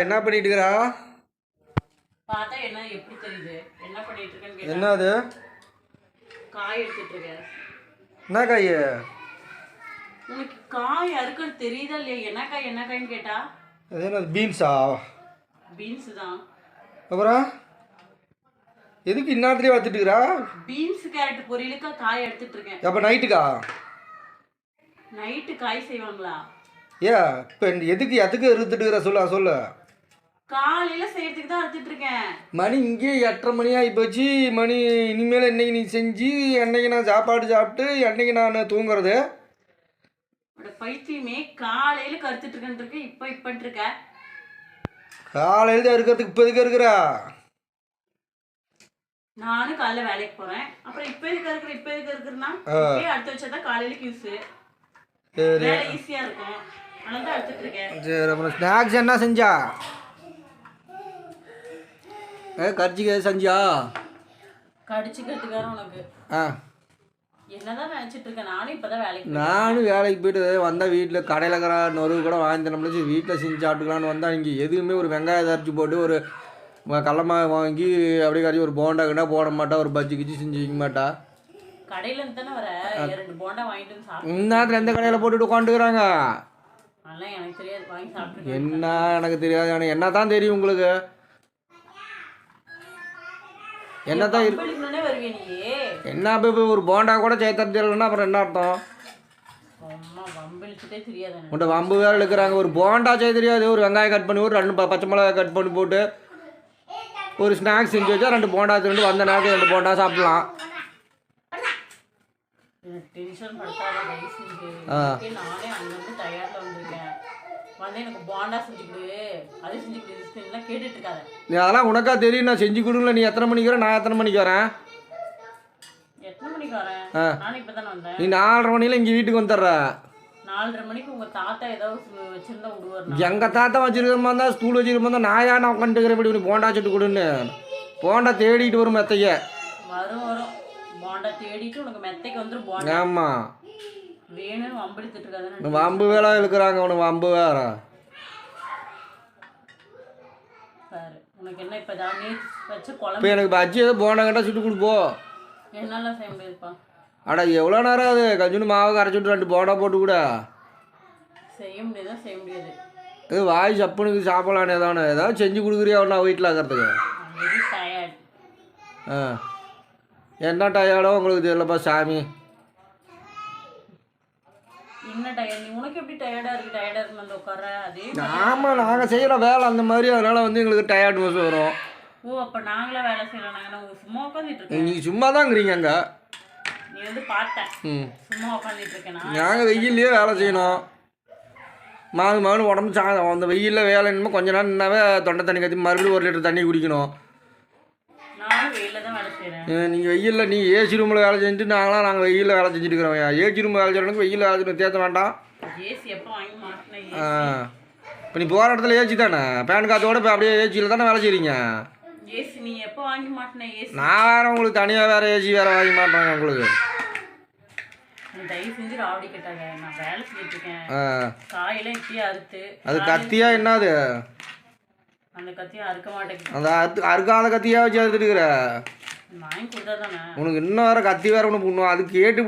என்ன பண்ணிட்டு இருக்கிறா பார்த்தா என்ன எப்படி தெரியுது? என்ன பண்ணிட்டு இருக்கேன்னு என்ன அது காய் எடுத்துட்டு இருக்கேன் என்ன காய்? உனக்கு காய் அறுக்கிறது தெரியுதா இல்லையா? என்ன காய் என்ன காய்ன்னு கேட்டா? அது என்ன பீன்ஸா? பீன்ஸ் தான். அப்புறம்? எதுக்கு இந்நேரத்துலேயே வளர்த்துட்டு இருக்கிறா பீன்ஸ் கேரட் பொரியலுக்கு காய் எடுத்துட்டு இருக்கேன் அப்போ நைட்டுக்கா? நைட்டு காய் செய்வாங்களா? ஏ இப்போ எதுக்கு எதுக்கு இருந்துட்டு இருக்கிற சொல்ல சொல்லு. காலையில செய்யறதுக்கு தான் எடுத்துட்டு இருக்கேன் மணி இங்கேயே எட்டரை மணி ஆகி போச்சு. மணி இனிமேல் என்னைக்கு நீ செஞ்சு என்னைக்கு நான் சாப்பாடு சாப்பிட்டு என்னைக்கு நான் தூங்குறது? பைத்தியமே காலையில கருத்துட்டு இருக்கேன் இருக்கு இப்போ இப்பன்ட்டு இருக்க காலையில் தான் இருக்கிறதுக்கு இப்போ எதுக்கு இருக்கிறா? நானும் காலைல வேலைக்கு போறேன். அப்புறம் இப்போ எதுக்கு இருக்கிற இப்போ எதுக்கு இருக்கிறனா இப்பயே எடுத்து வச்சாதான் காலையில யூஸ் வேலை ஈஸியா இருக்கும். சரி அப்புறம் ஸ்நாக்ஸ் என்ன செஞ்சா? ஏ கரிச்சிக்க செஞ்சா கடிச்சுக்கிறதுக்கார உனக்கு. ஆ. நானும் வேலைக்கு போயிட்டு வந்தால் வீட்டில் கடையில் இருக்கிற நொறுவு கூட வாங்கி தரமுடிச்சு வீட்டில் செஞ்சு சாப்பிட்டுக்கலான்னு வந்தால் இங்கே எதுவுமே ஒரு வெங்காயம் அரைச்சி போட்டு ஒரு கடலமா வாங்கி அப்படியே கறி ஒரு போண்டா கிண்டா போட மாட்டா ஒரு பஜ்ஜி கிஜ்ஜி செஞ்சு வைக்க மாட்டா. கடையில இருந்து தானே வர? ரெண்டு போண்டா வாங்கிட்டு சாப்பிட்டு இந்நேரத்தில் எந்த கடையில் போட்டுட்டு உட்காந்துக்கிறாங்க? அதெல்லாம் எனக்கு தெரியாது. வாங்கி சாப்பிட்டு என்ன எனக்கு தெரியாது. எனக்கு என்ன தான் தெரியும் உங்களுக்கு? என்ன தான் என்ன இப்போ ஒரு போண்டா கூட செய்ய தெரியலன்னா அப்புறம் என்ன அர்த்தம். உன்ட்ட வம்பு வேறு இழுக்கிறாங்க. ஒரு போண்டா செய்ய தெரியாது. ஒரு வெங்காயம் கட் பண்ணி ஒரு ரெண்டு பச்சை மிளகாய் கட் பண்ணி போட்டு ஒரு ஸ்நாக்ஸ் செஞ்சு வச்சா ரெண்டு போண்டா ரெண்டு வந்த நேரத்துக்கு ரெண்டு போண்டா சாப்பிடலாம். ஆ. வந்து எனக்கு போண்டா செஞ்சு கொடு அது செஞ்சு கொடு இது செஞ்சுலாம் கேட்டுட்டு இருக்காத நீ அதெல்லாம் உனக்கா தெரியும். நான் செஞ்சு கொடுங்கல நீ எத்தனை மணிக்கு வர? நான் எத்தனை மணிக்கு வரேன்? எத்தனை மணிக்கு வரேன்? ஆ. நானும் இப்பதானே வந்தேன். நீ நாலரை மணியில் இங்கே வீட்டுக்கு வந்துடுற. நாலரை மணிக்கு உங்க தாத்தா ஏதாவது வச்சிருந்தா விடுவார் எங்கள் தாத்தா வச்சிருக்கிற மாதிரி தான் ஸ்டூல் வச்சிருக்க மாதிரி தான் நான் உட்காந்துக்கிறேன் இப்படி போண்டா சுட்டு கொடுன்னு. போண்டா தேடிட்டு வரும் மெத்தைய. வரும் வரும். போண்டா தேடிட்டு உனக்கு மெத்தைக்கு வந்துரும் போண்டா ஆமாம் வம்பு வேலை இழுக்கிறாங்க உனக்கு வம்பு வேற. பாரு உனக்கு என்ன இப்போ தான் எனக்கு பஜ்ஜி ஏதோ போண்டா கண்டா சுட்டு கொடுப்போ என்னால செய்ய முடியாதுப்பா. அட எவ்வளோ நேரம் அது கஞ்சுன்னு மாவு கரைச்சி விட்டு ரெண்டு போண்டா போட்டு கூட. செய்ய முடியாதா செய்ய முடியாது. இது வாய் சப்புனுக்கு சாப்பிடலான்னு ஏதாவது ஏதாவது செஞ்சு கொடுக்குறியா நான் வீட்டில் டயர்ட் ஆ. என்ன டயர்டோ உங்களுக்கு தெரியலப்பா சாமி. என்ன டயர்ட் நீ உனக்கு எப்படி டயர்டா இருக்கு? டயர்டா இருக்கு வந்து உட்கார அதே ஆமாம் நாங்கள் செய்கிற வேலை அந்த மாதிரி அதனால் வந்து எங்களுக்கு டயர்ட் பஸ் வரும். ஓ அப்ப நாங்களா வேலை செய்யலாம் நாங்க உங்க சும்மா உட்காந்துட்டு இருக்கேன் நீங்கள் சும்மா தாங்கிறீங்க அங்கே. நீ வந்து பார்த்த ம். சும்மா உட்காந்துட்டு இருக்கேனா? நாங்கள் வெயில்லையே வேலை செய்யணும். மாவு மாவு உடம்பு சா அந்த வெயிலில் வேலை என்னமோ கொஞ்ச நேரம் நின்னாவே தொண்டை தண்ணி கத்தி மறுபடியும் ஒரு லிட்டர் தண்ணி குடிக்கணும் நானும் வெயில தான் வேலை செய்யறேன் நீங்கள் வெயிலில் நீ ஏசி ரூமில் வேலை செஞ்சுட்டு நாங்களாம் நாங்கள் வெயிலில் வேலை செஞ்சுட்டு இருக்கிறோம் ஏசி ரூம் வேலை செய்யறவனுக்கு வெயிலில் வேலை செய்யணும் தேத்த வேண்டாம். இப்போ நீ போகிற இடத்துல ஏசி தானே? பேன் காற்றோட இப்போ அப்படியே ஏசியில் தானே வேலை செய்கிறீங்க நான் வேறு உங்களுக்கு தனியாக வேறு ஏசி வேறு வாங்கி மாட்டேன் உங்களுக்கு. அது கத்தியா என்னது? அந்த கத்தியை அறுக்க மாட்டேங்குது. அந்த அறுக்காத கத்தியா வச்சு அறுத்துட்டு உனக்கு இன்னும் வேற கத்தி வேற ஒன்று பண்ணுவோம் அது கேட்டு